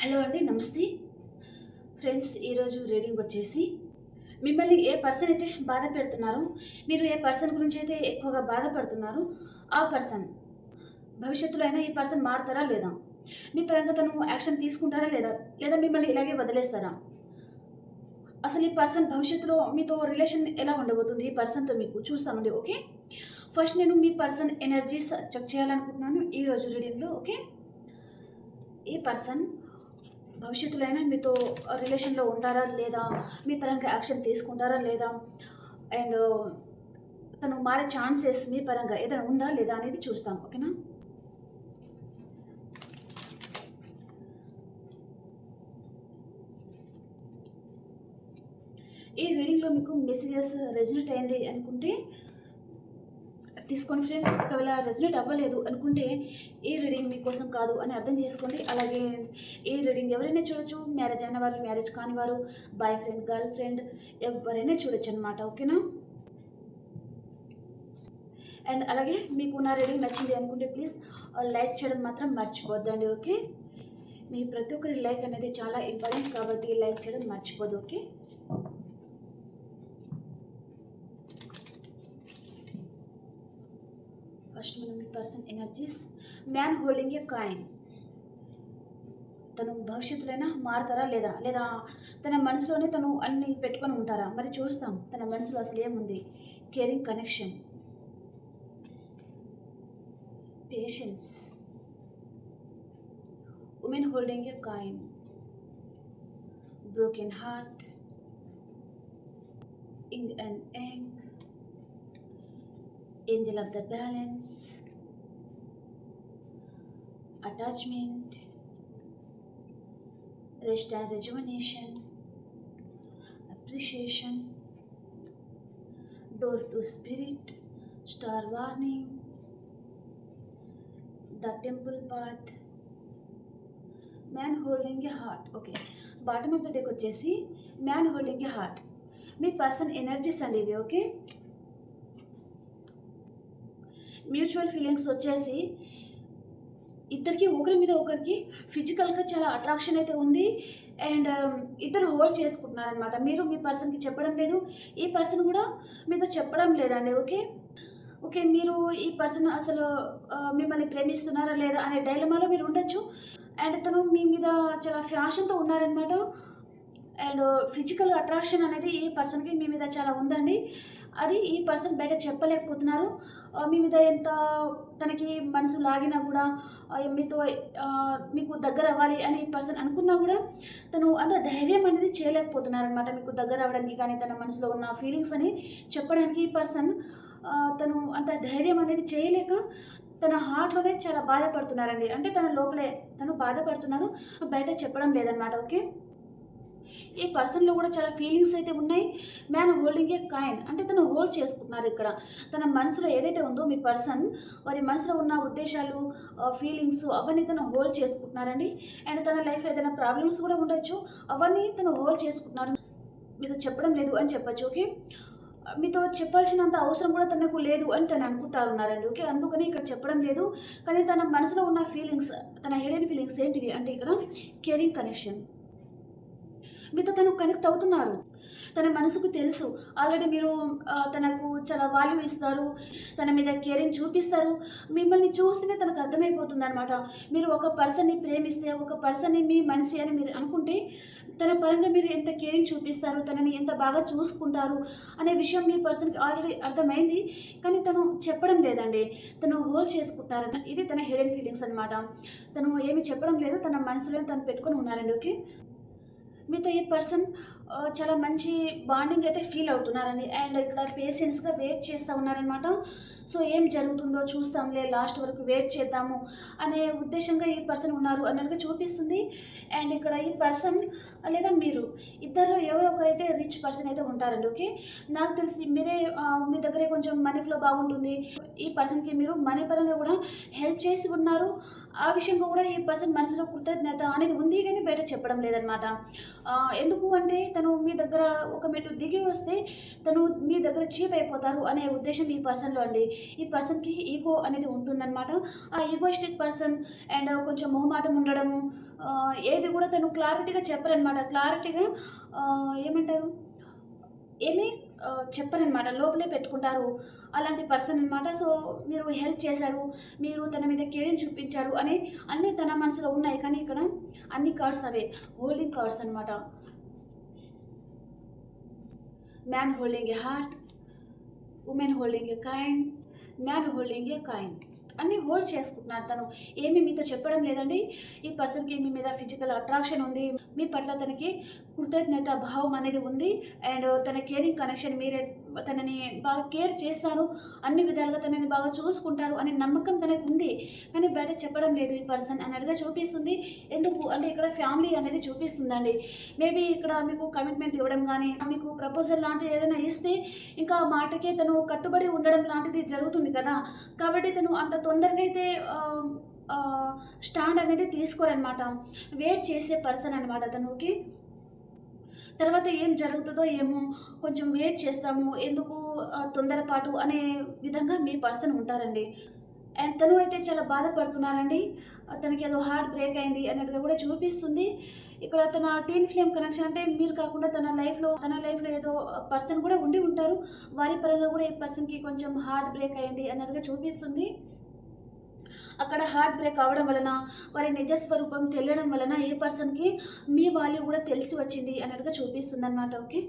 Hello అండి నమస్తే. Friends ఈరోజు రీడింగ్ వచ్చేసి మిమ్మల్ని ఏ పర్సన్ అయితే బాధ పెడుతున్నారో మీరు ఏ పర్సన్ గురించి అయితే ఎక్కువగా బాధపడుతున్నారో ఆ పర్సన్ భవిష్యత్తులో అయినా ఈ పర్సన్ మారుతారా లేదా? మీ పరంగా తను యాక్షన్ తీసుకుంటారా లేదా? లేదా మిమ్మల్ని ఇలాగే వదిలేస్తారా? అసలు ఈ పర్సన్ భవిష్యత్తులో మీతో రిలేషన్ ఎలా ఉండబోతుంది? ఈ పర్సన్తో మీకు చూస్తామండి ఓకే? ఫస్ట్ నేను మీ పర్సన్ ఎనర్జీస్ చెక్ చేయాలనుకుంటున్నాను ఈ రోజు రీడింగ్లో ఓకే? ఈ పర్సన్ భవిష్యత్తులో అయినా మీతో రిలేషన్లో ఉంటారా లేదా? మీ పరంగా యాక్షన్ తీసుకుంటారా లేదా? అండ్ తను మారే ఛాన్సెస్ మీ పరంగా ఏదైనా ఉందా లేదా అనేది చూస్తాం ఓకేనా? ఈ రీడింగ్లో మీకు మెసేజెస్ రెజ్యూట్ అయింది అనుకుంటే తీసుకోండి ఫ్రెండ్స్ ఒకవేళ రెజ్యూట్ అవ్వలేదు అనుకుంటే ఈ రీడింగ్ మీకోసం కాదు అని అర్థం చేసుకోండి. అలాగే ఈ రీడింగ్ ఎవరైనా చూడొచ్చు మ్యారేజ్ అయిన వారు మ్యారేజ్ కాని వారు బాయ్ ఫ్రెండ్ గర్ల్ ఫ్రెండ్ ఎవరైనా చూడొచ్చు అనమాట ఓకేనా? అండ్ అలాగే మీకు నా రీడింగ్ నచ్చింది అనుకుంటే ప్లీజ్ లైక్ చేయడం మాత్రం మర్చిపోద్దండి. ఓకే? మీ ప్రతి ఒక్కరి లైక్ అనేది చాలా ఇంపార్టెంట్ కాబట్టి లైక్ చేయడం మర్చిపోదు. ఓకే? ఫస్ట్ మనం person energies man holding a coin. తను భవిష్యత్తులైనా మారుతారా లేదా? లేదా తన మనసులోనే తను అన్ని పెట్టుకొని ఉంటారా? మరి చూస్తాం. తన మనసులో అసలు ఏముంది? Caring connection. Patience. Women holding a coin. Broken heart. Yin and yang. angel of the balance, attachment, rest and rejuvenation, appreciation, door to spirit, star warning, the temple path, man holding a heart okay bottom of the డేకి వచ్చేసి man holding a heart మీ person energies అండి ఇవి okay mutual feelings వచ్చేసి ఇద్దరికి ఒకరి మీద ఒకరికి ఫిజికల్గా చాలా అట్రాక్షన్ అయితే ఉంది. అండ్ ఇద్దరు హోల్డ్ చేసుకుంటున్నారనమాట మీరు మీ పర్సన్కి చెప్పడం లేదు. ఈ పర్సన్ కూడా మీతో చెప్పడం లేదండి ఓకే? ఓకే మీరు ఈ పర్సన్ అసలు మిమ్మల్ని ప్రేమిస్తున్నారా లేదా అనే డైలమాలో మీరు ఉండొచ్చు. అండ్ తను మీ మీద చాలా ఫ్యాషన్తో ఉన్నారనమాట అండ్ ఫిజికల్ అట్రాక్షన్ అనేది ఈ పర్సన్కి మీ మీద చాలా ఉందండి. అది ఈ పర్సన్ బయట చెప్పలేకపోతున్నారు. మీ మీద ఎంత తనకి మనసు లాగినా కూడా మీతో మీకు దగ్గర అవ్వాలి అని ఈ పర్సన్ అనుకున్నా కూడా తను అంత ధైర్యం అనేది చేయలేకపోతున్నారనమాట మీకు దగ్గర అవ్వడానికి కానీ తన మనసులో ఉన్న ఫీలింగ్స్ అని చెప్పడానికి ఈ పర్సన్ తను అంత ధైర్యం అనేది చేయలేక తన హార్ట్లోనే చాలా బాధపడుతున్నారండి. అంటే తన లోపలే తను బాధపడుతున్నారు బయట చెప్పడం లేదనమాట ఓకే? ఈ పర్సన్లో కూడా చాలా ఫీలింగ్స్ అయితే ఉన్నాయి. మ్యాన్ హోల్డింగ్ ఏ కాయిన్ అంటే తను హోల్డ్ చేసుకుంటున్నారు ఇక్కడ. తన మనసులో ఏదైతే ఉందో మీ పర్సన్ వారి మనసులో ఉన్న ఉద్దేశాలు ఫీలింగ్స్ అవన్నీ తను హోల్డ్ చేసుకుంటున్నారండి. అండ్ తన లైఫ్లో ఏదైనా ప్రాబ్లమ్స్ కూడా ఉండొచ్చు. అవన్నీ తను హోల్డ్ చేసుకుంటున్నారు. మీతో చెప్పడం లేదు అని చెప్పచ్చు ఓకే మీతో చెప్పాల్సినంత అవసరం కూడా తనకు లేదు అని తను అనుకుంటా ఉన్నారండి ఓకే అందుకని ఇక్కడ చెప్పడం లేదు. కానీ తన మనసులో ఉన్న ఫీలింగ్స్ తన హెడెన్ ఫీలింగ్స్ ఏంటిది అంటే ఇక్కడ కేరింగ్ కనెక్షన్ మీతో తను కనెక్ట్ అవుతున్నారు. తన మనసుకు తెలుసు. ఆల్రెడీ మీరు తనకు చాలా వాల్యూ ఇస్తారు. తన మీద కేరింగ్ చూపిస్తారు. మిమ్మల్ని చూస్తేనే తనకు అర్థమైపోతుంది అనమాట మీరు ఒక పర్సన్ని ప్రేమిస్తే ఒక పర్సన్ని మీ మనిషి అని మీరు అనుకుంటే తన పరంగా మీరు ఎంత కేరింగ్ చూపిస్తారు తనని ఎంత బాగా చూసుకుంటారు అనే విషయం మీ పర్సన్కి ఆల్రెడీ అర్థమైంది. కానీ తను చెప్పడం లేదండి. తను హోల్డ్ చేసుకుంటారన్న ఇది తన హిడెన్ ఫీలింగ్స్ అనమాట తను ఏమి చెప్పడం లేదు. తన మనసులో తను పెట్టుకొని ఉన్నారండి ఓకే? మీతో ఈ పర్సన్ చాలా మంచి బాండింగ్ అయితే ఫీల్ అవుతున్నారని అండ్ ఇక్కడ పేషెన్స్గా వెయిట్ చేస్తూ ఉన్నారనమాట సో ఏం జరుగుతుందో చూస్తాంలే లాస్ట్ వరకు వెయిట్ చేద్దాము అనే ఉద్దేశంగా ఈ పర్సన్ ఉన్నారు అన్నట్టుగా చూపిస్తుంది. అండ్ ఇక్కడ ఈ పర్సన్ లేదా మీరు ఇద్దరిలో ఎవరో ఒకరైతే రిచ్ పర్సన్ అయితే ఉంటారండి ఓకే నాకు తెలిసి మీరే మీ దగ్గరే కొంచెం మనీ ఫ్లో బాగుంటుంది. ఈ పర్సన్కి మీరు మనీ పరంగా కూడా హెల్ప్ చేసి ఉన్నారు. ఆ విషయంగా కూడా ఈ పర్సన్ మనసులో కృతజ్ఞత అనేది ఉంది కానీ బయట చెప్పడం లేదనమాట ఎందుకు అంటే తను మీ దగ్గర ఒక మెట్టు దిగి వస్తే తను మీ దగ్గర చీప్ అయిపోతారు అనే ఉద్దేశం ఈ పర్సన్లో అండి. ఈ పర్సన్కి ఈగో అనేది ఉంటుందన్నమాట. ఆ ఈగోస్టిక్ పర్సన్ అండ్ కొంచెం మొహమాటం ఉండడము ఏది కూడా తను క్లారిటీగా చెప్పరనమాట క్లారిటీగా ఏమంటారు? ఏమీ చెప్పరనమాట లోపలే పెట్టుకుంటారు అలాంటి పర్సన్ అనమాట సో మీరు హెల్ప్ చేశారు మీరు తన మీద కేరింగ్ చూపించారు అని అన్నీ తన మనసులో ఉన్నాయి. కానీ ఇక్కడ అన్ని కార్డ్స్ అవే హోల్డింగ్ కార్డ్స్ అనమాట man holding a heart women holding a kind man holding a kind. అన్నీ హోల్డ్ చేసుకుంటున్నారు తను. ఏమీ మీతో చెప్పడం లేదండి. ఈ పర్సన్కి మీ మీద ఫిజికల్ అట్రాక్షన్ ఉంది. మీ పట్ల తనకి కృతజ్ఞత భావం అనేది ఉంది. అండ్ తన కేరింగ్ కనెక్షన్ మీరే తనని బాగా కేర్ చేస్తారు అన్ని విధాలుగా తనని బాగా చూసుకుంటారు అనే నమ్మకం తనకు ఉంది. కానీ బయట చెప్పడం లేదు ఈ పర్సన్ అన్నట్టుగా చూపిస్తుంది. ఎందుకు? అంటే ఇక్కడ ఫ్యామిలీ అనేది చూపిస్తుందండి. మేబీ ఇక్కడ మీకు కమిట్మెంట్ ఇవ్వడం కానీ మీకు ప్రపోజల్ లాంటిది ఏదైనా ఇస్తే ఇంకా మాటకే తను కట్టుబడి ఉండడం లాంటిది జరుగుతుంది కదా. కాబట్టి తను అంత తొందరగా అయితే స్టాండ్ అనేది తీసుకోరనమాట వెయిట్ చేసే పర్సన్ అనమాట తనుకి. తర్వాత ఏం జరుగుతుందో ఏమో కొంచెం వెయిట్ చేస్తాము ఎందుకు తొందరపాటు అనే విధంగా మీ పర్సన్ ఉంటారండి. అండ్ తను అయితే చాలా బాధపడుతున్నారండి. తనకి ఏదో హార్ట్ బ్రేక్ అయింది అన్నట్టుగా కూడా చూపిస్తుంది. ఇక్కడ తన టీన్ ఫ్లేమ్ కనెక్షన్ అంటే మీరు కాకుండా తన లైఫ్లో తన లైఫ్లో ఏదో పర్సన్ కూడా ఉండి ఉంటారు. వారి పరంగా కూడా ఈ పర్సన్కి కొంచెం హార్ట్ బ్రేక్ అయింది అన్నట్టుగా చూపిస్తుంది. అక్కడ హార్ట్ బ్రేక్ అవడం వలన వారి నిజ స్వరూపం తెలియడం వలన ఏ పర్సన్కి మీ వాల్యూ కూడా తెలిసి వచ్చింది అన్నట్టుగా చూపిస్తుంది అనమాట ఓకే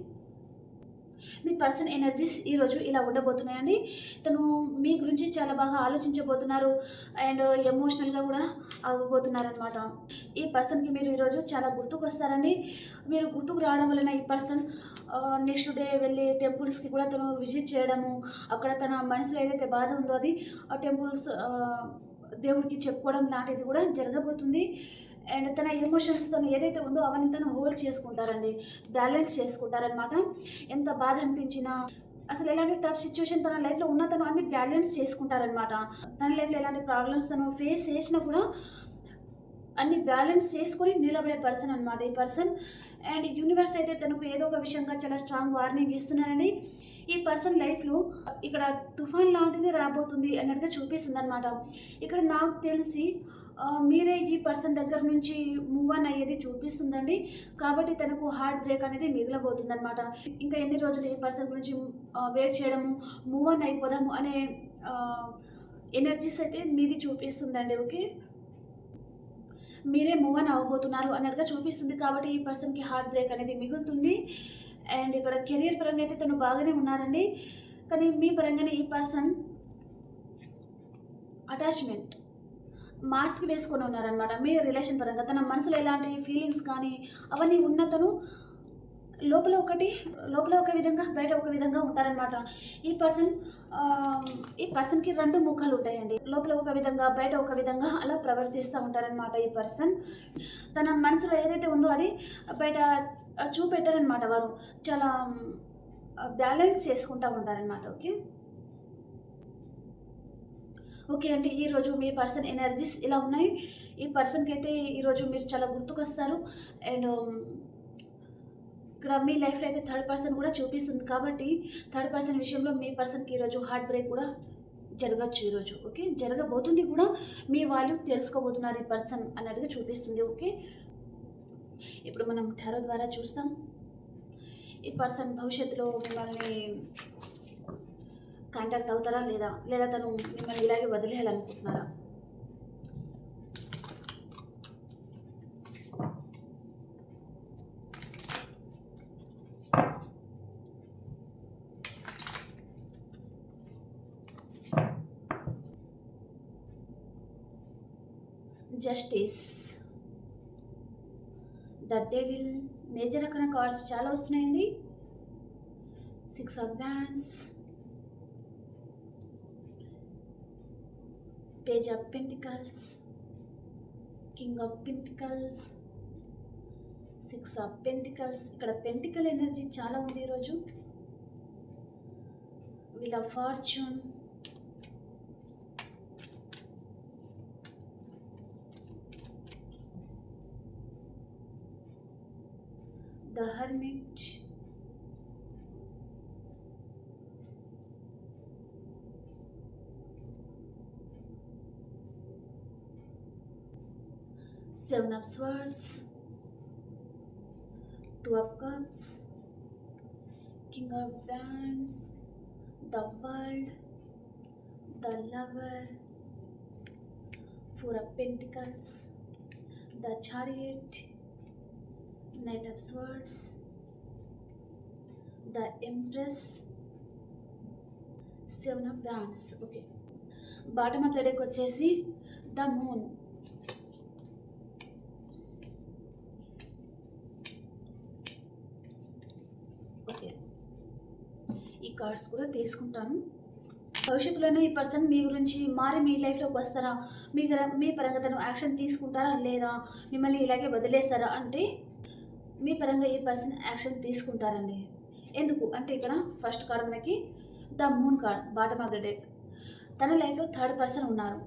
మీ పర్సన్ ఎనర్జీస్ ఈరోజు ఇలా ఉండబోతున్నాయండి. తను మీ గురించి చాలా బాగా ఆలోచించబోతున్నారు అండ్ ఎమోషనల్గా కూడా అవ్వబోతున్నారనమాట ఈ పర్సన్కి మీరు ఈరోజు చాలా గుర్తుకు వస్తారండి. మీరు గుర్తుకు రావడం వలన ఈ పర్సన్ నెక్స్ట్ డే వెళ్ళి టెంపుల్స్కి కూడా తను విజిట్ చేయడము అక్కడ తన మనసులో ఏదైతే బాధ ఉందో అది ఆ టెంపుల్స్ దేవుడికి చెప్పుకోవడం లాంటిది కూడా జరగబోతుంది. అండ్ తన ఎమోషన్స్ తను ఏదైతే ఉందో అవన్నీ తను హోల్డ్ చేసుకుంటారండి బ్యాలెన్స్ చేసుకుంటారనమాట ఎంత బాధ అనిపించినా అసలు ఎలాంటి టఫ్ సిచ్యువేషన్ తన లైఫ్లో ఉన్న తను అన్ని బ్యాలెన్స్ చేసుకుంటారనమాట తన లైఫ్లో ఎలాంటి ప్రాబ్లమ్స్ తను ఫేస్ చేసినా కూడా అన్ని బ్యాలెన్స్ చేసుకొని నిలబడే పర్సన్ అనమాట ఈ పర్సన్ అండ్ యూనివర్స్ అయితే తనకు ఏదో ఒక విషయంగా చాలా స్ట్రాంగ్ వార్నింగ్ ఇస్తున్నారని ఈ పర్సన్ లైఫ్లో ఇక్కడ తుఫాన్ లాంటిది రాబోతుంది అన్నట్టుగా చూపిస్తుంది అనమాట ఇక్కడ నాకు తెలిసి మీరే ఈ పర్సన్ దగ్గర నుంచి మూవ్ ఆన్ అయ్యేది చూపిస్తుందండి. కాబట్టి తనకు హార్ట్ బ్రేక్ అనేది మిగిలబోతుంది అనమాట ఇంకా ఎన్ని రోజులు ఈ పర్సన్ గురించి వెయిట్ చేయడము మూవ్ ఆన్ అయిపోదాము అనే ఎనర్జీస్ అయితే మీది చూపిస్తుందండి ఓకే మీరే మూవ్ ఆన్ అవ్వబోతున్నారు అన్నట్టుగా చూపిస్తుంది. కాబట్టి ఈ పర్సన్కి హార్ట్ బ్రేక్ అనేది మిగులుతుంది. అండ్ ఇక్కడ కెరీర్ పరంగా అయితే తను బాగానే ఉన్నారండి. కానీ మీ పరంగానే ఈ పర్సన్ అటాచ్మెంట్ మాస్క్ వేసుకొని ఉన్నారనమాట మీ రిలేషన్ పరంగా తన మనసులో ఎలాంటి ఫీలింగ్స్ కానీ అవన్నీ ఉన్న తను లోపల ఒకటి లోపల ఒక విధంగా బయట ఒక విధంగా ఉంటారనమాట ఈ పర్సన్ ఈ పర్సన్కి రెండు ముఖాలు ఉంటాయండి. లోపల ఒక విధంగా బయట ఒక విధంగా అలా ప్రవర్తిస్తూ ఉంటారనమాట ఈ పర్సన్ తన మనసులో ఏదైతే ఉందో అది బయట చూపెట్టారనమాట వారు. చాలా బ్యాలెన్స్ చేసుకుంటూ ఉంటారనమాట ఓకే ఓకే అండి ఈరోజు మీ పర్సన్ ఎనర్జీస్ ఇలా ఉన్నాయి. ఈ పర్సన్కి అయితే ఈరోజు మీరు చాలా గుర్తుకొస్తారు. అండ్ ఇక్కడ మీ లైఫ్లో అయితే థర్డ్ పర్సన్ కూడా చూపిస్తుంది కాబట్టి థర్డ్ పర్సన్ విషయంలో మీ పర్సన్కి ఈరోజు హార్ట్ బ్రేక్ కూడా జరగచ్చు ఈరోజు ఓకే? జరగబోతుంది కూడా. మీ వాళ్ళు తెలుసుకోబోతున్నారు ఈ పర్సన్ అన్నట్టుగా చూపిస్తుంది ఓకే? ఇప్పుడు మనం టారో ద్వారా చూస్తాం. ఈ పర్సన్ భవిష్యత్తులో మిమ్మల్ని కాంటాక్ట్ అవుతారా లేదా? లేదా తను మిమ్మల్ని ఇలాగే వదిలేయాలనుకుంటున్నారా? Justice the devil. మేజర్ రకమైన కార్డ్స్ చాలా వస్తున్నాయండి. Six of wands page of pentacles king of pentacles six of pentacles ఇక్కడ పెంటికల్ ఎనర్జీ చాలా ఉంది ఈరోజు wheel of fortune the hermit. Seven of swords two of cups king of wands the world the lover four of pentacles the chariot knight of swords the empress seven of wands okay bottom of the deck వచ్చేసి the moon okay ఈ cards కూడా తీసుకుంటాను. భవిష్యత్తులోనే ఈ person మీ గురించి మారి మీ లైఫ్లోకి వస్తారా? మీ మీ పరంగా తను యాక్షన్ తీసుకుంటారా లేదా? మిమ్మల్ని ఇలాగే వదిలేస్తారా అంటే మీ పరంగా ఈ పర్సన్ యాక్షన్ తీసుకుంటారండి. ఎందుకు? అంటే ఇక్కడ ఫస్ట్ కార్డ్ మనకి the moon card bottom of the deck. తన లైఫ్లో థర్డ్ పర్సన్ ఉన్నారు.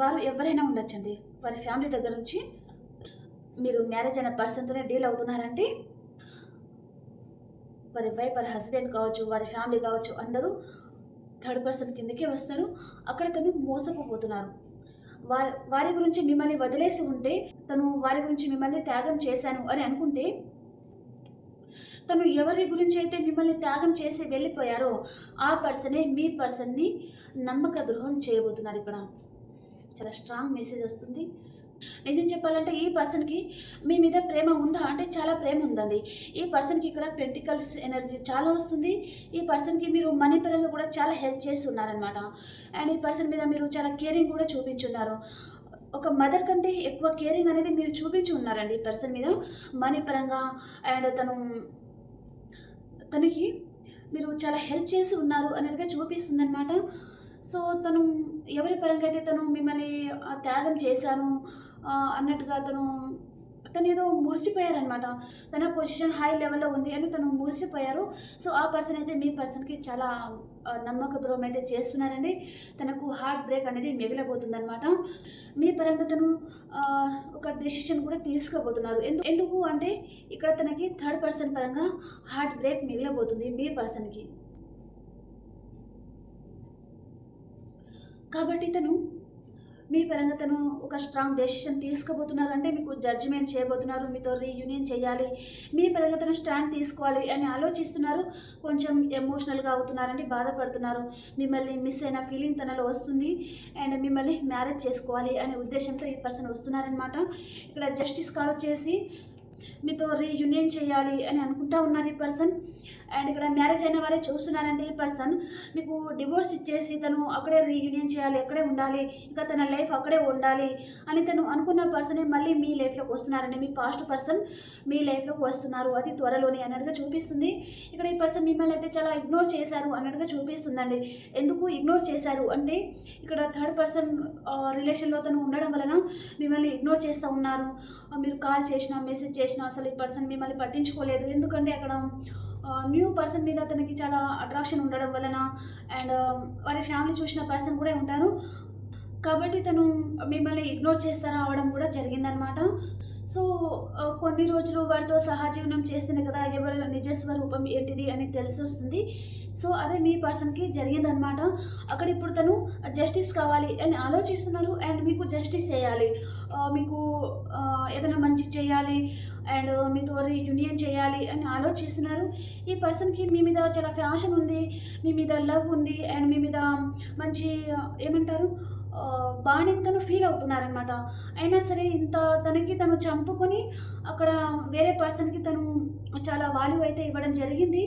వారు ఎవరైనా ఉండొచ్చండి. వారి ఫ్యామిలీ దగ్గర నుంచి మీరు మ్యారేజ్ అయిన పర్సన్తోనే డీల్ అవుతున్నారంటే వారి వైఫ్ వారి హస్బెండ్ కావచ్చు వారి ఫ్యామిలీ కావచ్చు అందరూ థర్డ్ పర్సన్ కిందకే వస్తారు. అక్కడ తను మోసపోతున్నారు వారి వారి గురించి మిమ్మల్ని వదిలేసి ఉంటే తను వారి గురించి మిమ్మల్ని త్యాగం చేశాను అని అనుకుంటే తను ఎవరి గురించి అయితే మిమ్మల్ని త్యాగం చేసి వెళ్ళిపోయారో ఆ పర్సనే మీ పర్సన్ని నమ్మక ద్రోహం చేయబోతున్నారు ఇక్కడ. చాలా స్ట్రాంగ్ మెసేజ్ వస్తుంది. నిజం చెప్పాలంటే ఈ పర్సన్కి మీ మీద ప్రేమ ఉందా? అంటే చాలా ప్రేమ ఉందండి. ఈ పర్సన్కి ఇక్కడ పెంటికల్స్ ఎనర్జీ చాలా వస్తుంది. ఈ పర్సన్కి మీరు మనీ పరంగా కూడా చాలా హెల్ప్ చేస్తున్నారనమాట అండ్ ఈ పర్సన్ మీద మీరు చాలా కేరింగ్ కూడా చూపించున్నారు. ఒక మదర్ కంటే ఎక్కువ కేరింగ్ అనేది మీరు చూపించి ఉన్నారండి ఈ పర్సన్ మీద. మనీ పరంగా అండ్ తను తనకి మీరు చాలా హెల్ప్ చేసి ఉన్నారు అన్నట్టుగా చూపిస్తుంది అనమాట సో తను ఎవరి పరంగా అయితే తను మిమ్మల్ని ఆ, త్యాగం చేశాను అన్నట్టుగా తను తను ఏదో మురిసిపోయారనమాట తన పొజిషన్ హై లెవెల్లో ఉంది అని తను మురిసిపోయారు. సో ఆ పర్సన్ అయితే మీ పర్సన్కి చాలా నమ్మక ద్రోహం అయితే చేస్తున్నారండి. తనకు హార్ట్ బ్రేక్ అనేది మిగిలిపోతుందనమాట అనమాట మీ పరంగా తను ఒక డెసిషన్ కూడా తీసుకోబోతున్నారు. ఎందు ఎందుకు అంటే ఇక్కడ తనకి థర్డ్ పర్సన్ పరంగా హార్ట్ బ్రేక్ మిగిలిపోతుంది మీ పర్సన్కి. కాబట్టి తను మీ పరంగా తను ఒక స్ట్రాంగ్ డెసిషన్ తీసుకోబోతున్నారు అంటే మీకు జడ్జిమెంట్ చేయబోతున్నారు మీతో రీయూనియన్ చేయాలి మీ పరంగా తను స్టాండ్ తీసుకోవాలి అని ఆలోచిస్తున్నారు. కొంచెం ఎమోషనల్గా అవుతున్నారంటే బాధపడుతున్నారు. మిమ్మల్ని మిస్ అయిన ఫీలింగ్ తనలో వస్తుంది. అండ్ మిమ్మల్ని మ్యారేజ్ చేసుకోవాలి అనే ఉద్దేశంతో ఈ పర్సన్ వస్తున్నారనమాట ఇక్కడ జస్టిస్ కార్డ్ వచ్చేసి మీతో రీయూనియన్ చేయాలి అని అనుకుంటా ఉన్నారు ఈ పర్సన్ అండ్ ఇక్కడ మ్యారేజ్ అయిన వారే చూస్తున్నారంటే ఈ పర్సన్ మీకు డివోర్స్ ఇచ్చేసి తను అక్కడే రీయూనియన్ చేయాలి అక్కడే ఉండాలి ఇంకా తన లైఫ్ అక్కడే ఉండాలి అని తను అనుకున్న పర్సనే మళ్ళీ మీ లైఫ్లోకి వస్తున్నారండి. మీ పాస్ట్ పర్సన్ మీ లైఫ్లోకి వస్తున్నారు. అది త్వరలోనే అన్నట్టుగా చూపిస్తుంది. ఇక్కడ ఈ పర్సన్ మిమ్మల్ని అయితే చాలా ఇగ్నోర్ చేశారు అన్నట్టుగా చూపిస్తుందండి. ఎందుకు ఇగ్నోర్ చేశారు? అంటే ఇక్కడ థర్డ్ పర్సన్ రిలేషన్లో తను ఉండడం వలన మిమ్మల్ని ఇగ్నోర్ చేస్తూ ఉన్నారు. మీరు కాల్ చేసినా మెసేజ్ చేసినా అసలు ఈ పర్సన్ మిమ్మల్ని పట్టించుకోలేదు. ఎందుకంటే అక్కడ న్యూ పర్సన్ మీద అతనికి చాలా అట్రాక్షన్ ఉండడం వలన అండ్ వారి ఫ్యామిలీ చూసిన పర్సన్ కూడా ఉంటారు. కాబట్టి తను మిమ్మల్ని ఇగ్నోర్ చేస్తా రావడం కూడా జరిగిందనమాట సో కొన్ని రోజులు వారితో సహజీవనం చేస్తేనే కదా ఎవరి నిజ స్వరూపం ఏంటిది అని తెలిసి వస్తుంది. సో అదే మీ పర్సన్కి జరిగిందనమాట అక్కడ ఇప్పుడు తను జస్టిస్ కావాలి అని ఆలోచిస్తున్నారు. అండ్ మీకు జస్టిస్ చేయాలి. మీకు ఏదైనా మంచి చేయాలి. అండ్ మీతో యూనియన్ చేయాలి అని ఆలోచిస్తున్నారు. ఈ పర్సన్కి మీ మీద చాలా ఫ్యాషన్ ఉంది మీ మీద లవ్ ఉంది అండ్ మీ మీద మంచి ఏమంటారు బాండింగ్ తను ఫీల్ అవుతున్నారనమాట అయినా సరే ఇంత తనకి తను చంపుకొని అక్కడ వేరే పర్సన్కి తను చాలా వాల్యూ అయితే ఇవ్వడం జరిగింది.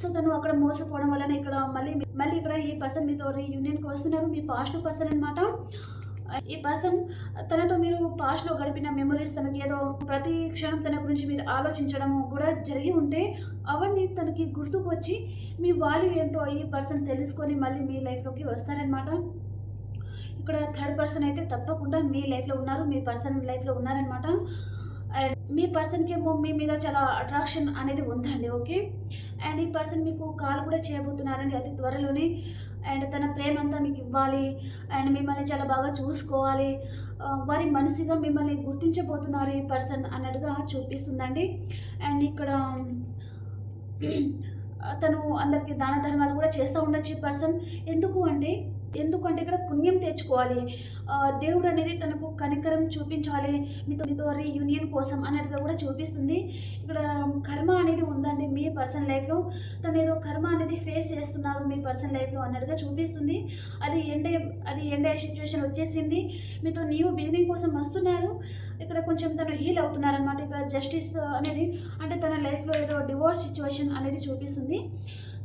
సో తను అక్కడ మోసపోవడం వలన ఇక్కడ మళ్ళీ మళ్ళీ ఇక్కడ ఈ పర్సన్ మీతో రీయూనియన్కి వస్తున్నారు. మీ పాస్ట్ పర్సన్ అనమాట ఈ పర్సన్ తనతో మీరు పాస్ట్లో గడిపిన మెమరీస్ తనకి ఏదో ప్రతి క్షణం తన గురించి మీరు ఆలోచించడం కూడా జరిగి ఉంటే అవన్నీ తనకి గుర్తుకు వచ్చి మీ వాల్యూ ఏంటో ఈ పర్సన్ తెలుసుకొని మళ్ళీ మీ లైఫ్లోకి వస్తారనమాట ఇక్కడ థర్డ్ పర్సన్ అయితే తప్పకుండా మీ లైఫ్లో ఉన్నారు మీ పర్సన్ లైఫ్లో ఉన్నారనమాట అండ్ మీ పర్సన్కి ఏమో మీ మీద చాలా అట్రాక్షన్ అనేది ఉందండి ఓకే అండ్ ఈ పర్సన్ మీకు కాల్ కూడా చేయబోతున్నారండి అతి త్వరలోనే. అండ్ తన ప్రేమ అంతా మీకు ఇవ్వాలి అండ్ మిమ్మల్ని చాలా బాగా చూసుకోవాలి. వారి మనిషిగా మిమ్మల్ని గుర్తించబోతున్నారు ఈ పర్సన్ అన్నట్టుగా చూపిస్తుందండి. అండ్ ఇక్కడ తను అందరికీ దాన ధర్మాలు కూడా చేస్తూ ఉండొచ్చు ఈ పర్సన్. ఎందుకు అంటే ఎందుకంటే ఇక్కడ పుణ్యం తెచ్చుకోవాలి. దేవుడు అనేది తనకు కనికరం చూపించాలి. మీతో మీతో రీయూనియన్ కోసం అన్నట్టుగా కూడా చూపిస్తుంది. ఇక్కడ కర్మ అనేది ఉందండి మీ పర్సన్ లైఫ్లో తను ఏదో కర్మ అనేది ఫేస్ చేస్తున్నారు మీ పర్సన్ లైఫ్లో అన్నట్టుగా చూపిస్తుంది. అది ఎండే అది ఎండే సిచ్యువేషన్ వచ్చేసింది. మీతో న్యూ బిగినింగ్ కోసం వస్తున్నారు. ఇక్కడ కొంచెం తను హీల్ అవుతున్నారనమాట ఇక్కడ జస్టిస్ అనేది అంటే తన లైఫ్లో ఏదో డివోర్స్ సిచ్యువేషన్ అనేది చూపిస్తుంది.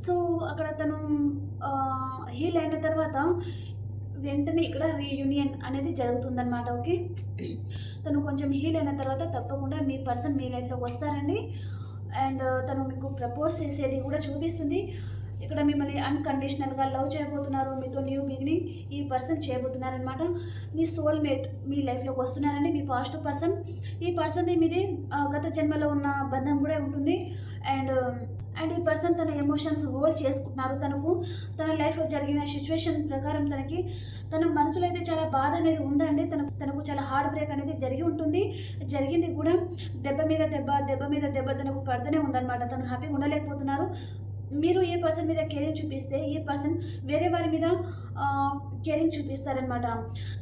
సో అక్కడ తను హీల్ అయిన తర్వాత వెంటనే ఇక్కడ రీయూనియన్ అనేది జరుగుతుందన్నమాట ఓకే? తను కొంచెం హీల్ అయిన తర్వాత తప్పకుండా మీ పర్సన్ మీ లైఫ్లోకి వస్తారండి. అండ్ తను మీకు ప్రపోజ్ చేసేది కూడా చూపిస్తుంది. ఇక్కడ మిమ్మల్ని అన్కండిషనల్గా లవ్ చేయబోతున్నారు. మీతో న్యూ బిగినింగ్ ఈ పర్సన్ చేయబోతున్నారనమాట మీ సోల్మేట్ మీ లైఫ్లోకి వస్తున్నారండి మీ పాజిటివ్ పర్సన్ ఈ పర్సన్ది మీది గత జన్మలో ఉన్న బంధం కూడా ఉంటుంది. అండ్ అండ్ ఈ పర్సన్ తన ఎమోషన్స్ హోల్డ్ చేసుకుంటున్నారు. తనకు తన లైఫ్లో జరిగిన సిచ్యువేషన్ ప్రకారం తనకి తన మనసులో అయితే చాలా బాధ అనేది ఉందండి. తనకు తనకు చాలా హార్ట్ బ్రేక్ అనేది జరిగి ఉంటుంది. జరిగింది కూడా దెబ్బ మీద దెబ్బ దెబ్బ మీద దెబ్బ తనకు పడుతూనే ఉందన్నమాట. తను హ్యాపీగా ఉండలేకపోతున్నారు. మీరు ఏ పర్సన్ మీద కేరింగ్ చూపిస్తే ఈ పర్సన్ వేరే వారి మీద కేరింగ్ చూపిస్తారనమాట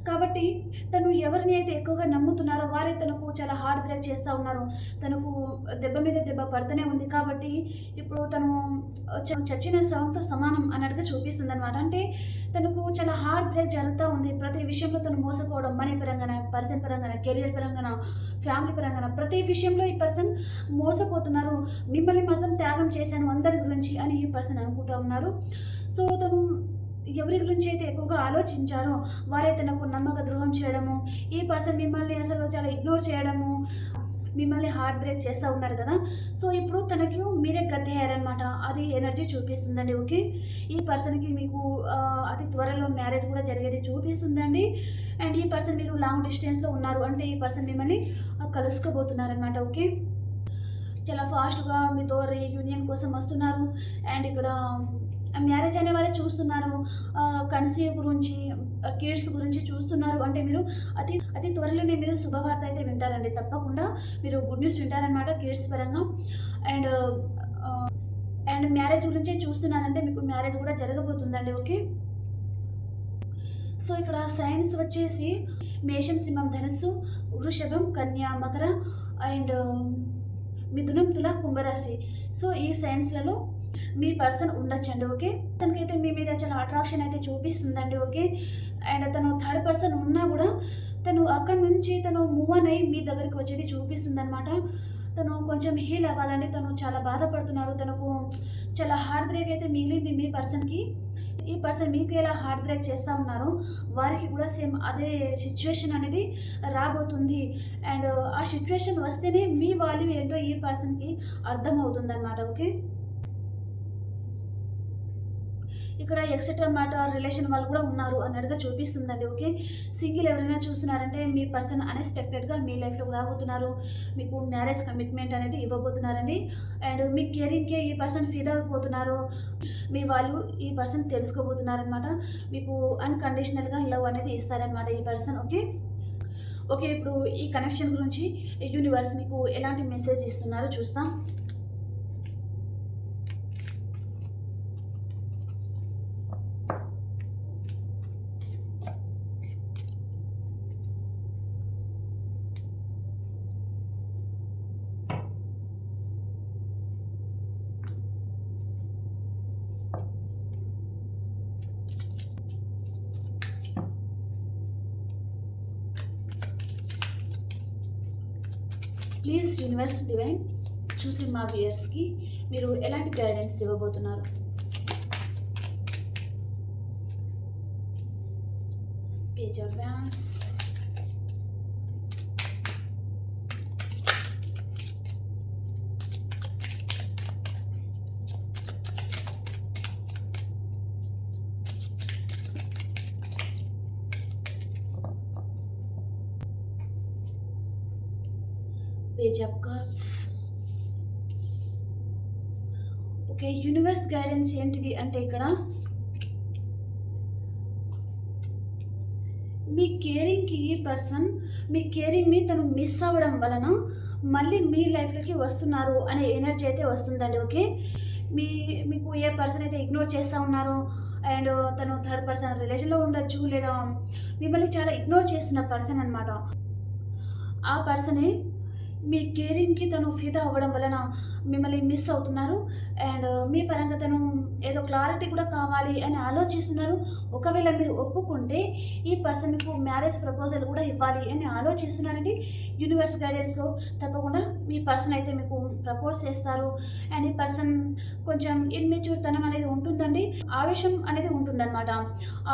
కాబట్టి తను ఎవరిని అయితే ఎక్కువగా నమ్ముతున్నారో వారే తనకు చాలా హార్డ్ బ్రేక్ చేస్తూ ఉన్నారు. తనకు దెబ్బ మీద దెబ్బ పడుతూనే ఉంది. కాబట్టి ఇప్పుడు తను చచ్చిన శవంతో సమానం అన్నట్టుగా చూపిస్తుంది అనమాట అంటే తనకు చాలా హార్డ్ బ్రేక్ జరుగుతూ ఉంది. ప్రతి విషయంలో తను మోసపోవడం మనీ పరంగా పర్సన్ పరంగా కెరియర్ పరంగా ఫ్యామిలీ పరంగా ప్రతి విషయంలో ఈ పర్సన్ మోసపోతున్నారు. మిమ్మల్ని మాత్రం త్యాగం చేశాను అందరి గురించి అని ఈ పర్సన్ అనుకుంటూ ఉన్నారు. సో తను ఎవరి గురించి అయితే ఎక్కువగా ఆలోచించారో వారే తనకు నమ్మక ద్రోహం చేయడము ఈ పర్సన్ మిమ్మల్ని అసలు చాలా ఇగ్నోర్ చేయడము మిమ్మల్ని హార్ట్ బ్రేక్ చేస్తూ ఉన్నారు కదా. సో ఇప్పుడు తనకి మీరే గద్దెయ్యారనమాట అది ఎనర్జీ చూపిస్తుందండి ఓకే? ఈ పర్సన్కి మీకు అతి త్వరలో మ్యారేజ్ కూడా జరిగేది చూపిస్తుందండి. అండ్ ఈ పర్సన్ మీరు లాంగ్ డిస్టెన్స్లో ఉన్నారు అంటే ఈ పర్సన్ మిమ్మల్ని కలుసుకోబోతున్నారనమాట ఓకే? చాలా ఫాస్ట్గా మీతో రీయూనియన్ కోసం వస్తున్నారు. అండ్ ఇక్కడ మ్యారేజ్ అనే వాళ్ళే చూస్తున్నారు. కన్సీవ్ గురించి కిడ్స్ గురించి చూస్తున్నారు. అంటే మీరు అతి అతి త్వరలోనే మీరు శుభవార్త అయితే వింటారండి. తప్పకుండా మీరు గుడ్ న్యూస్ వింటారనమాట కిడ్స్ పరంగా. అండ్ అండ్ మ్యారేజ్ గురించే చూస్తున్నారంటే మీకు మ్యారేజ్ కూడా జరగబోతుందండి. ఓకే? సో ఇక్కడ సైన్స్ వచ్చేసి మేషం సింహం ధనస్సు వృషభం కన్యా మకర అండ్ మిథునం తుల కుంభరాశి సో ఈ సైన్స్లలో మీ పర్సన్ ఉండొచ్చండి ఓకే? తనకైతే అయితే మీ మీద చాలా అట్రాక్షన్ అయితే చూపిస్తుందండి ఓకే? అండ్ తను థర్డ్ పర్సన్ ఉన్నా కూడా తను అక్కడ నుంచి తను మూవ్ అయి అయ్యి మీ దగ్గరికి వచ్చేది చూపిస్తుంది అనమాట తను కొంచెం హీల్ అవ్వాలండి తను చాలా బాధపడుతున్నారు తనకు చాలా హార్ట్ బ్రేక్ అయితే మిగిలింది మీ పర్సన్కి. ఈ పర్సన్ మీకు ఎలా హార్ట్ బ్రేక్ చేస్తూ ఉన్నారో వారికి కూడా సేమ్ అదే సిచ్యువేషన్ అనేది రాబోతుంది. అండ్ uh, ఆ సిచ్యువేషన్ వస్తేనే మీ వాల్యూ ఏంటో ఈ పర్సన్కి అర్థమవుతుంది అనమాట ఓకే ఇక్కడ ఎక్సెట్రా మాట రిలేషన్ వాళ్ళు కూడా ఉన్నారు అన్నట్టుగా చూపిస్తుందండి ఓకే సింగిల్ ఎవరైనా చూస్తున్నారంటే మీ పర్సన్ అన్ఎక్స్పెక్టెడ్గా మీ లైఫ్లోకి రాబోతున్నారు. మీకు మ్యారేజ్ కమిట్మెంట్ అనేది ఇవ్వబోతున్నారండి. అండ్ మీ కెరీర్కే ఈ పర్సన్ ఫిదా అయిపోతున్నారు మీ వాళ్ళు ఈ పర్సన్ తెలుసుకోబోతున్నారనమాట మీకు అన్కండిషనల్గా లవ్ అనేది ఇస్తారనమాట ఈ పర్సన్ ఓకే ఓకే ఇప్పుడు ఈ కనెక్షన్ గురించి యూనివర్స్ మీకు ఎలాంటి మెసేజ్ ఇస్తున్నారో చూస్తాం. ప్లీజ్ యూనివర్స్ డివైన్ చూసి మా వ్యూయర్స్కి మీరు ఎలాంటి గైడెన్స్ ఇవ్వబోతున్నారు? Page of page of cups okay universe guidance ఏంటిది అంటే ఇక్కడ మీ కేరింగ్కి ఈ పర్సన్ మీ కేరింగ్ని తను మిస్ అవ్వడం వలన మళ్ళీ మీ లైఫ్లోకి వస్తున్నారు అనే ఎనర్జీ అయితే వస్తుందండి ఓకే మీ మీకు ఏ పర్సన్ అయితే ఇగ్నోర్ చేస్తూ ఉన్నారో అండ్ తను థర్డ్ పర్సన్ రిలేషన్లో ఉండొచ్చు లేదా మిమ్మల్ని చాలా ఇగ్నోర్ చేస్తున్న పర్సన్ అనమాట ఆ పర్సనే మీ కేరింగ్కి తను ఫిదా అవ్వడం వలన మిమ్మల్ని మిస్ అవుతున్నారు. అండ్ uh, మీ పరంగా తను ఏదో క్లారిటీ కూడా కావాలి అని ఆలోచిస్తున్నారు. ఒకవేళ మీరు ఒప్పుకుంటే ఈ పర్సన్ మీకు మ్యారేజ్ ప్రపోజల్ కూడా ఇవ్వాలి అని ఆలోచిస్తున్నారండి. యూనివర్స్ గైడెన్స్లో తప్పకుండా మీ పర్సన్ అయితే మీకు ప్రపోజ్ చేస్తారు. అండ్ ఈ పర్సన్ కొంచెం ఇన్మెచ్యూర్ తనం అనేది ఉంటుందండి. ఆవేశం అనేది ఉంటుందన్నమాట.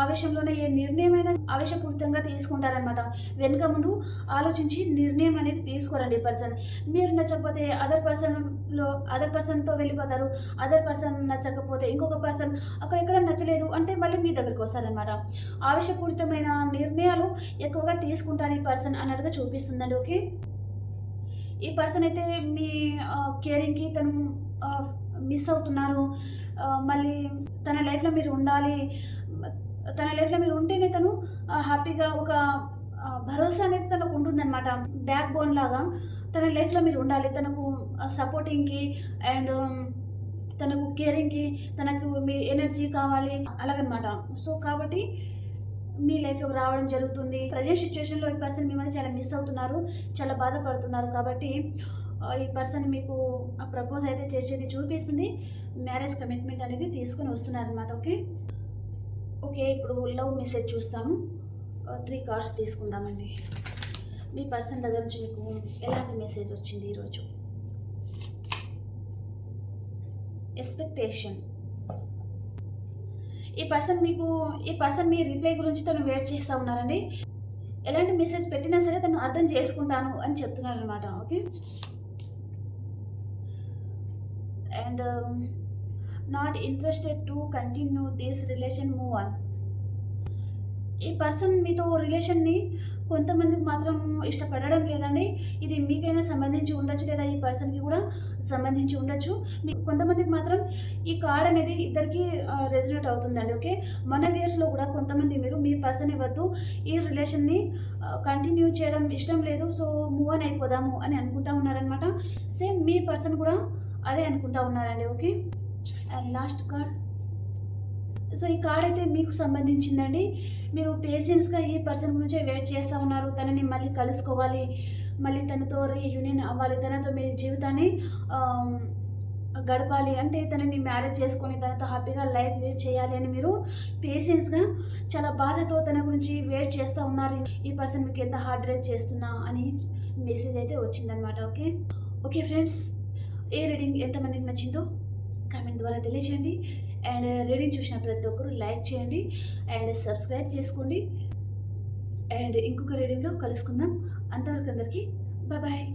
ఆవేశంలోనే ఏ నిర్ణయమైనా ఆవేశపూరితంగా తీసుకుంటారనమాట వెనుక ముందు ఆలోచించి నిర్ణయం అనేది తీసుకోరండి ఈ పర్సన్. మీరు నచ్చకపోతే అదర్ పర్సన్లో అదర్ పర్సన్తో వెళ్ళిపోతారు. అదర్ పర్సన్ నచ్చకపోతే ఇంకొక పర్సన్ అక్కడ ఎక్కడ నచ్చలేదు అంటే మళ్ళీ మీ దగ్గరికి వస్తారనమాట ఆవేశపూరితమైన నిర్ణయాలు ఎక్కువగా తీసుకుంటారు ఈ పర్సన్ అన్నట్టుగా చూపిస్తుందండి ఓకే? ఈ పర్సన్ అయితే మీ కేరింగ్కి తను మిస్ అవుతున్నారు. మళ్ళీ తన లైఫ్లో మీరు ఉండాలి. తన లైఫ్లో మీరు ఉంటేనే తను హ్యాపీగా ఒక భరోసా అనేది తనకు ఉంటుందన్నమాట. బ్యాక్ బోన్ లాగా తన లైఫ్లో మీరు ఉండాలి. తనకు సపోర్టింగ్కి అండ్ తనకు కేరింగ్కి తనకు మీ ఎనర్జీ కావాలి అలాగనమాట. సో కాబట్టి మీ లైఫ్లోకి రావడం జరుగుతుంది. ప్రజెంట్ సిచ్యువేషన్లో ఈ పర్సన్ మిమ్మల్ని చాలా మిస్ అవుతున్నారు చాలా బాధపడుతున్నారు కాబట్టి ఈ పర్సన్ మీకు ప్రపోజ్ అయితే చేసేది చూపిస్తుంది. మ్యారేజ్ కమిట్మెంట్ అనేది తీసుకొని వస్తున్నారనమాట ఓకే? ఓకే ఇప్పుడు లవ్ మెసేజ్ చూస్తాము త్రీ కార్డ్స్ తీసుకుందామండి. మీ పర్సన్ దగ్గర నుంచి మీకు ఎలాంటి మెసేజ్ వచ్చింది ఈరోజు? ఎక్స్పెక్టేషన్ ఈ పర్సన్ మీకు ఈ పర్సన్ మీ రిప్లై గురించి తను వెయిట్ చేస్తూ ఉన్నారండి. ఎలాంటి మెసేజ్ పెట్టినా సరే తను అర్థం చేసుకుంటాను అని చెప్తున్నారు అనమాట okay and not interested to continue this relation move on ఈ పర్సన్ మీతో రిలేషన్ని కొంతమందికి మాత్రం ఇష్టపడడం లేదండి. ఇది మీకైనా సంబంధించి ఉండొచ్చు లేదా ఈ పర్సన్కి కూడా సంబంధించి ఉండొచ్చు. కొంతమందికి మాత్రం ఈ కార్డ్ అనేది ఇద్దరికి రెజినేట్ అవుతుందండి ఓకే? మన వ్యూయర్స్లో కూడా కొంతమంది మీరు మీ పర్సన్ ఇవ్వద్దు ఈ రిలేషన్ని కంటిన్యూ చేయడం ఇష్టం లేదు సో మూవ్ అని అయిపోదాము అని అనుకుంటా ఉన్నారనమాట సేమ్ మీ పర్సన్ కూడా అదే అనుకుంటా ఉన్నారండి okay? And last card so ఈ కార్డ్ అయితే మీకు సంబంధించిందండి. మీరు పేషెన్స్గా ఈ పర్సన్ గురించే వెయిట్ చేస్తూ ఉన్నారు. తనని మళ్ళీ కలుసుకోవాలి. మళ్ళీ తనతో రీయూనియన్ అవ్వాలి. తనతో మీ జీవితాన్ని గడపాలి. అంటే తనని మ్యారేజ్ చేసుకొని తనతో హ్యాపీగా లైఫ్ లీడ్ చేయాలి అని మీరు పేషెన్స్గా చాలా బాధతో తన గురించి వెయిట్ చేస్తూ ఉన్నారు. ఈ పర్సన్ మీకు ఎంత హార్డ్ డ్రైవ్ చేస్తున్నా అని మెసేజ్ అయితే వచ్చిందనమాట okay okay friends a reading ఎంతమందికి నచ్చిందో? కామెంట్ ద్వారా తెలియజేయండి అండ్ రీడింగ్ uh, చూసిన ప్రతి ఒక్కరు లైక్ చేయండి. అండ్ సబ్స్క్రైబ్ చేసుకోండి. అండ్ ఇంకొక రీడింగ్లో కలుసుకుందాం. అంతవరకు అందరికీ బాయ్